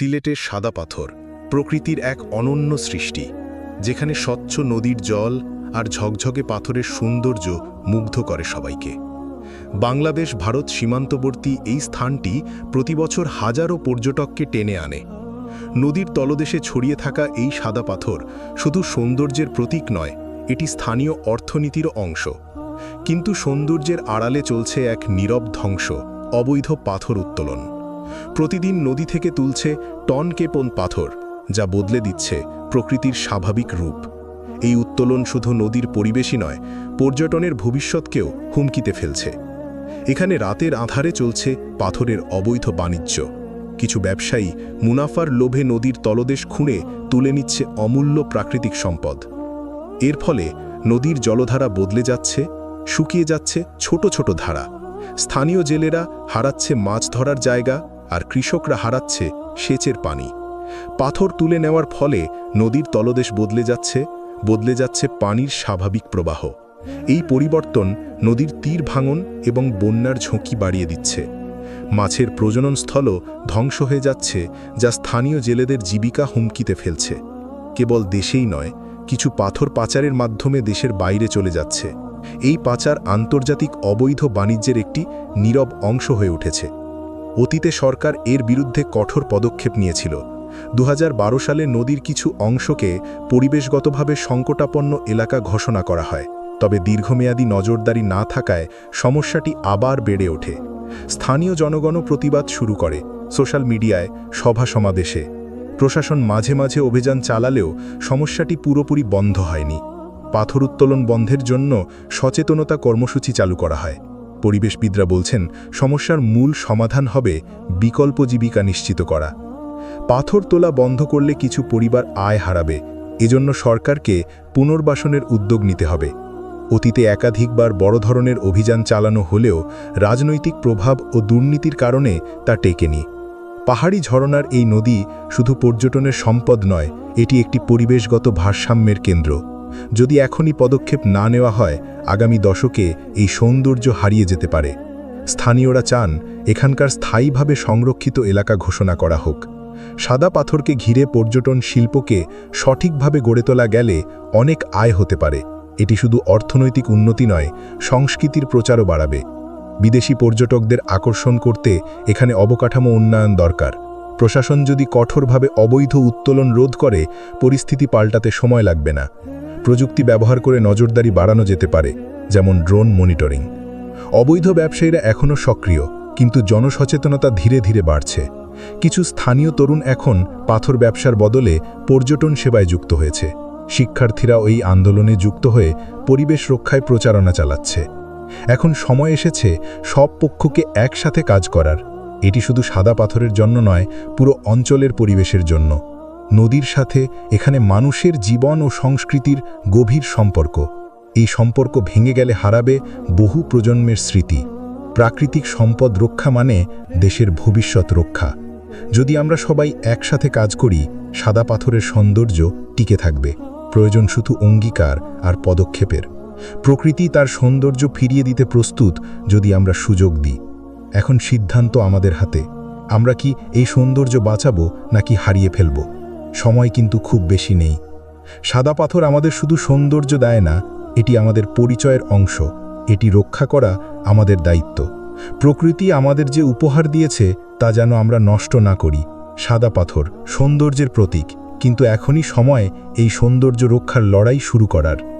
সিলেটের সাদা পাথর, প্রকৃতির এক অনন্য সৃষ্টি, যেখানে স্বচ্ছ নদীর জল আর ঝকঝকে পাথরের সৌন্দর্য মুগ্ধ করে সবাইকে। বাংলাদেশ ভারত সীমান্তবর্তী এই স্থানটি প্রতিবছর হাজারো পর্যটককে টেনে আনে। নদীর তলদেশে ছড়িয়ে থাকা এই সাদা পাথর শুধু সৌন্দর্যের প্রতীক নয়, এটি স্থানীয় অর্থনীতিরও অংশ। কিন্তু সৌন্দর্যের আড়ালে চলছে এক নীরব ধ্বংস, অবৈধ পাথর উত্তোলন। প্রতিদিন নদী থেকে তুলছে টন কেপন পাথর, যা বদলে দিচ্ছে প্রকৃতির স্বাভাবিক রূপ। এই উত্তোলন শুধু নদীর পরিবেশই নয়, পর্যটনের ভবিষ্যৎকেও হুমকিতে ফেলছে। এখানে রাতের আধারে চলছে পাথরের অবৈধ বাণিজ্য। কিছু ব্যবসায়ী মুনাফার লোভে নদীর তলদেশ খুঁড়ে তুলে নিচ্ছে অমূল্য প্রাকৃতিক সম্পদ। এর ফলে নদীর জলধারা বদলে যাচ্ছে, শুকিয়ে যাচ্ছে ছোট ছোট ধারা। স্থানীয় জেলেরা হারাচ্ছে মাছ ধরার জায়গা আর কৃষকরা হারাচ্ছে সেচের পানি। পাথর তুলে নেওয়ার ফলে নদীর তলদেশ বদলে যাচ্ছে বদলে যাচ্ছে পানির স্বাভাবিক প্রবাহ। এই পরিবর্তন নদীর তীর ভাঙন এবং বন্যার ঝুঁকি বাড়িয়ে দিচ্ছে। মাছের প্রজননস্থলও ধ্বংস হয়ে যাচ্ছে, যা স্থানীয় জেলেদের জীবিকা হুমকিতে ফেলছে। কেবল দেশেই নয়, কিছু পাথর পাচারের মাধ্যমে দেশের বাইরে চলে যাচ্ছে। এই পাচার আন্তর্জাতিক অবৈধ বাণিজ্যের একটি নীরব অংশ হয়ে উঠেছে। অতীতে সরকার এর বিরুদ্ধে কঠোর পদক্ষেপ নিয়েছিল। দু হাজার বারো সালে নদীর কিছু অংশকে পরিবেশগতভাবে সংকটাপন্ন এলাকা ঘোষণা করা হয়, তবে দীর্ঘমেয়াদী নজরদারি না থাকায় সমস্যাটি আবার বেড়ে ওঠে। স্থানীয় জনগণও প্রতিবাদ শুরু করে সোশ্যাল মিডিয়ায়, সভা সমাবেশে। প্রশাসন মাঝে মাঝে অভিযান চালালেও সমস্যাটি পুরোপুরি বন্ধ হয়নি। পাথর উত্তোলন বন্ধের জন্য সচেতনতা কর্মসূচি চালু করা হয়। পরিবেশবিদরা বলছেন, সমস্যার মূল সমাধান হবে বিকল্প জীবিকা নিশ্চিত করা। পাথর তোলা বন্ধ করলে কিছু পরিবার আয় হারাবে। এজন্য সরকারকে পুনর্বাসনের উদ্যোগ নিতে হবে। অতীতে একাধিকবার বড় ধরনের অভিযান চালানো হলেও রাজনৈতিক প্রভাব ও দুর্নীতির কারণে তা টেকেনি। পাহাড়ি ঝরনার এই নদী শুধু পর্যটনের সম্পদ নয়, এটি একটি পরিবেশগত ভারসাম্যের কেন্দ্র। যদি এখনই পদক্ষেপ না নেওয়া হয়, আগামী দশকে এই সৌন্দর্য হারিয়ে যেতে পারে। স্থানীয়রা চান এখানকার স্থায়ীভাবে সংরক্ষিত এলাকা ঘোষণা করা হোক। সাদা পাথরকে ঘিরে পর্যটন শিল্পকে সঠিকভাবে গড়ে তোলা গেলে অনেক আয় হতে পারে। এটি শুধু অর্থনৈতিক উন্নতি নয়, সংস্কৃতির প্রচারও বাড়াবে। বিদেশি পর্যটকদের আকর্ষণ করতে এখানে অবকাঠামো উন্নয়ন দরকার। প্রশাসন যদি কঠোরভাবে অবৈধ উত্তোলন রোধ করে, পরিস্থিতি পাল্টাতে সময় লাগবে না। প্রযুক্তি ব্যবহার করে নজরদারি বাড়ানো যেতে পারে, যেমন ড্রোন মনিটরিং। অবৈধ ব্যবসায়ীরা এখনও সক্রিয়, কিন্তু জনসচেতনতা ধীরে ধীরে বাড়ছে। কিছু স্থানীয় তরুণ এখন পাথর ব্যবসার বদলে পর্যটন সেবায় যুক্ত হয়েছে। শিক্ষার্থীরা ওই আন্দোলনে যুক্ত হয়ে পরিবেশ রক্ষায় প্রচারণা চালাচ্ছে। এখন সময় এসেছে সব পক্ষকে একসাথে কাজ করার। এটি শুধু সাদা পাথরের জন্য নয়, পুরো অঞ্চলের পরিবেশের জন্য। নদীর সাথে এখানে মানুষের জীবন ও সংস্কৃতির গভীর সম্পর্ক। এই সম্পর্ক ভেঙে গেলে হারাবে বহু প্রজন্মের স্মৃতি। প্রাকৃতিক সম্পদ রক্ষা মানে দেশের ভবিষ্যৎ রক্ষা। যদি আমরা সবাই একসাথে কাজ করি, সাদা পাথরের সৌন্দর্য টিকে থাকবে। প্রয়োজন শুধু অঙ্গীকার আর পদক্ষেপের। প্রকৃতি তার সৌন্দর্য ফিরিয়ে দিতে প্রস্তুত যদি আমরা সুযোগ দিই। এখন সিদ্ধান্ত আমাদের হাতে। আমরা কি এই সৌন্দর্য বাঁচাবো নাকি হারিয়ে ফেলব? সময় কিন্তু খুব বেশি নেই। সাদা পাথর আমাদের শুধু সৌন্দর্য দেয় না, এটি আমাদের পরিচয়ের অংশ। এটি রক্ষা করা আমাদের দায়িত্ব। প্রকৃতি আমাদের যে উপহার দিয়েছে, তা যেন আমরা নষ্ট না করি। সাদা পাথর, সৌন্দর্যের প্রতীক। কিন্তু এখনই সময় এই সৌন্দর্য রক্ষার লড়াই শুরু করার।